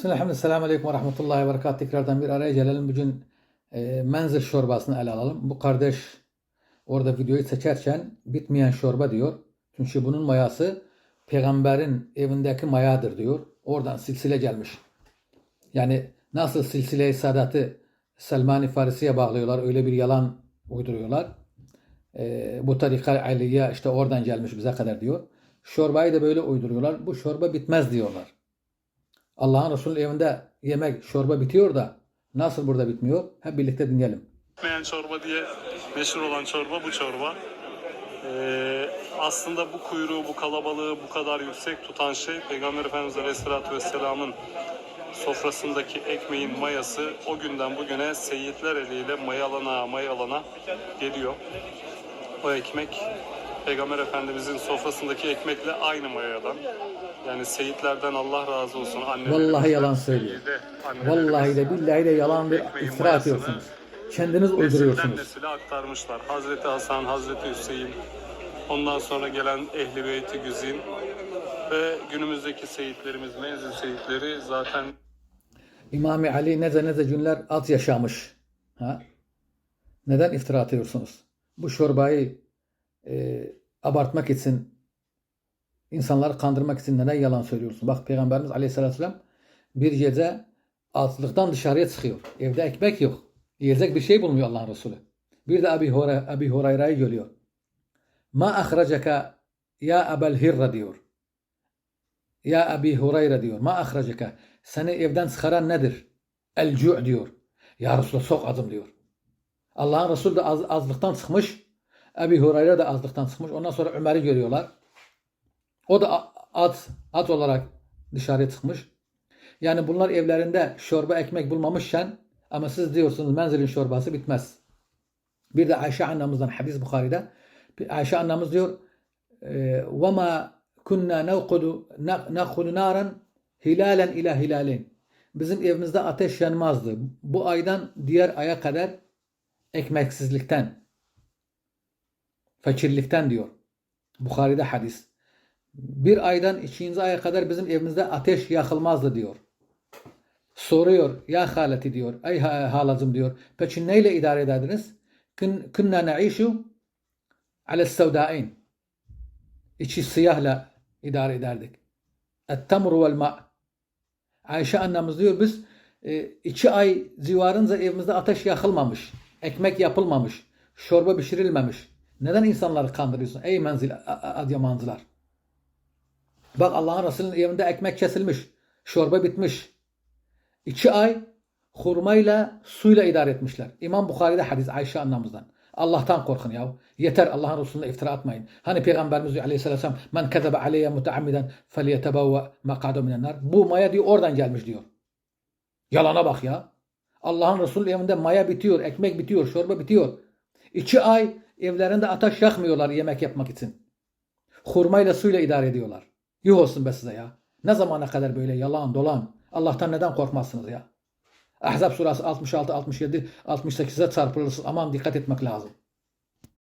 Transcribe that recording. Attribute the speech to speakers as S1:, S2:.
S1: Bismillahirrahmanirrahim. Selamun Aleyküm ve Rahmetullahi ve Berekat. Tekrardan bir araya gelelim. Bugün e, menzil çorbasını ele alalım. Bu kardeş orada videoyu seçerken bitmeyen çorba diyor. Çünkü bunun mayası peygamberin evindeki mayadır diyor. Oradan silsile gelmiş. Yani nasıl silsile-i sadatı Selman-ı Farisi'ye bağlıyorlar. Öyle bir yalan uyduruyorlar. E, bu tarika aliye işte oradan gelmiş bize kadar diyor. Çorbayı da böyle uyduruyorlar. Bu çorba bitmez diyorlar. Allah'ın Resulü evinde yemek, çorba bitiyor da nasıl burada bitmiyor? Hep birlikte dinleyelim.
S2: Bitmeyen çorba diye meşhur olan çorba bu çorba. Ee, aslında bu kuyruğu, bu kalabalığı bu kadar yüksek tutan şey Peygamber Efendimiz Aleyhisselatü Vesselam'ın sofrasındaki ekmeğin mayası o günden bugüne seyitler eliyle mayalana mayalana geliyor. O ekmek Peygamber Efendimizin sofrasındaki ekmekle aynı mayadan. Yani seyitlerden Allah razı olsun.
S1: Vallahi yalan söylüyor. Vallahi de billahi de yalan bir iftira atıyorsunuz. Kendiniz uyduruyorsunuz.
S2: nesile aktarmışlar. Hazreti Hasan, Hazreti Hüseyin, ondan sonra gelen Ehli Beyti Güzin ve günümüzdeki seyitlerimiz, menzil seyitleri zaten
S1: İmami Ali nece nece günler at yaşamış. Ha? Neden iftira atıyorsunuz? Bu çorbayı e, abartmak için insanları kandırmak için neden yalan söylüyorsun? Bak Peygamberimiz Aleyhisselatü Vesselam bir gece altlıktan dışarıya çıkıyor. Evde ekmek yok. Yiyecek bir şey bulmuyor Allah'ın Resulü. Bir de Abi, Hura, Abi Hurayra'yı görüyor. Ma ahracaka ya Ebel Hirra diyor. Ya Abi Hurayra diyor. Ma ahracaka. Seni evden çıkaran nedir? El diyor. Ya Resulallah sok adım diyor. Allah'ın Resulü de az, azlıktan çıkmış. Ebi Hurayra da azlıktan çıkmış. Ondan sonra Ömer'i görüyorlar. O da a- at, at olarak dışarıya çıkmış. Yani bunlar evlerinde çorba ekmek bulmamışken ama siz diyorsunuz menzilin çorbası bitmez. Bir de Ayşe annemizden hadis Bukhari'de bir Ayşe annemiz diyor وَمَا كُنَّا نَوْقُدُ نَخُدُ نَارًا hilalen ila hilalin. Bizim evimizde ateş yanmazdı. Bu aydan diğer aya kadar ekmeksizlikten, fakirlikten diyor. Bukhari'de hadis. Bir aydan ikinci aya kadar bizim evimizde ateş yakılmazdı diyor. Soruyor ya haleti diyor. Ey ha- halacım diyor. Peki neyle idare ederdiniz? Kün, künna ne'işu ale sevdain. İçi siyahla idare ederdik. Et-temru vel ma. Ayşe annemiz diyor biz e, iki ay civarınca evimizde ateş yakılmamış. Ekmek yapılmamış. Çorba pişirilmemiş. Neden insanları kandırıyorsun? Ey menzil adyamancılar. Bak Allah'ın Resulü'nün evinde ekmek kesilmiş. Çorba bitmiş. İki ay hurmayla suyla idare etmişler. İmam Bukhari'de hadis Ayşe annemizden. Allah'tan korkun ya. Yeter Allah'ın Resulüne iftira atmayın. Hani Peygamberimiz diyor aleyhisselam men kezebe aleyye muteammiden felyetebevve makadu minen nar. Bu maya diyor oradan gelmiş diyor. Yalana bak ya. Allah'ın Resulü evinde maya bitiyor, ekmek bitiyor, çorba bitiyor. İki ay evlerinde ateş yakmıyorlar yemek yapmak için. Hurmayla suyla idare ediyorlar. Yuh olsun be size ya. Ne zamana kadar böyle yalan dolan. Allah'tan neden korkmazsınız ya? Ahzab surası 66, 67, 68'e çarpılırsınız. Aman dikkat etmek lazım.